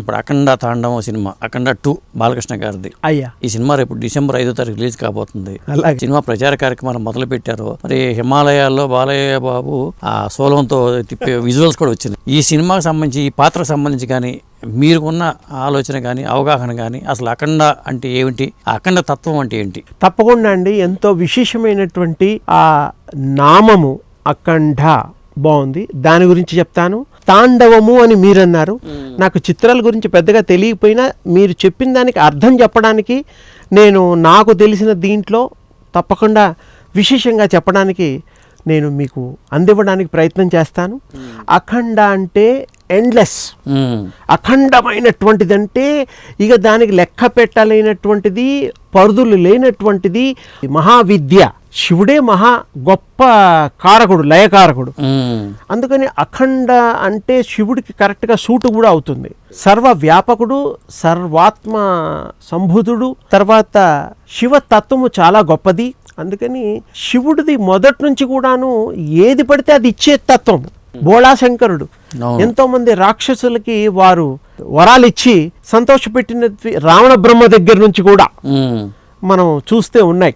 ఇప్పుడు అఖండ తాండవం సినిమా అఖండ టూ బాలకృష్ణ గారిది. అయ్యా. ఈ సినిమా రేపు డిసెంబర్ ఐదో తారీఖు రిలీజ్ కాబోతుంది. అలాగే. సినిమా ప్రచార కార్యక్రమాలు మొదలు పెట్టారు మరి హిమాలయాల్లో బాలయ్య బాబు ఆ సోలంతో తిప్పే విజువల్స్ కూడా వచ్చింది. ఈ సినిమాకి సంబంధించి ఈ పాత్రకు సంబంధించి కానీ మీరుకున్న ఆలోచన కానీ అవగాహన కానీ అసలు అఖండ అంటే ఏమిటి? అఖండ తత్వం అంటే ఏంటి? తప్పకుండా అండి. ఎంతో విశేషమైనటువంటి ఆ నామము అఖండ బాగుంది. దాని గురించి చెప్తాను. తాండవము అని మీరన్నారు. నాకు చిత్రాల గురించి పెద్దగా తెలియకపోయినా మీరు చెప్పిన దానికి అర్థం చెప్పడానికి నేను నాకు తెలిసిన దీంట్లో తప్పకుండా విశేషంగా చెప్పడానికి నేను మీకు అందివ్వడానికి ప్రయత్నం చేస్తాను. అఖండ అంటే ఎండ్లెస్ మ్మ్. అఖండమైనటువంటిది అంటే ఇక దానికి లెక్క పెట్టలేనటువంటిది పరుదులు లేనటువంటిది మహావిద్య. శివుడే మహా గొప్ప కారకుడు లయకారకుడు. మ్మ్. అందుకని అఖండ అంటే శివుడికి కరెక్ట్గా సూటు కూడా అవుతుంది. సర్వ వ్యాపకుడు సర్వాత్మ సంభూతుడు తర్వాత శివతత్వము చాలా గొప్పది. అందుకని శివుడిది మొదటి నుంచి కూడాను ఏది పడితే అది ఇచ్చే తత్వం. బోళాశంకరుడు. అవును. ఎంతో మంది రాక్షసులకి వారు వరాలు ఇచ్చి సంతోషపెట్టిన రావణ బ్రహ్మ దగ్గర నుంచి కూడా. మనం చూస్తే ఉన్నాయి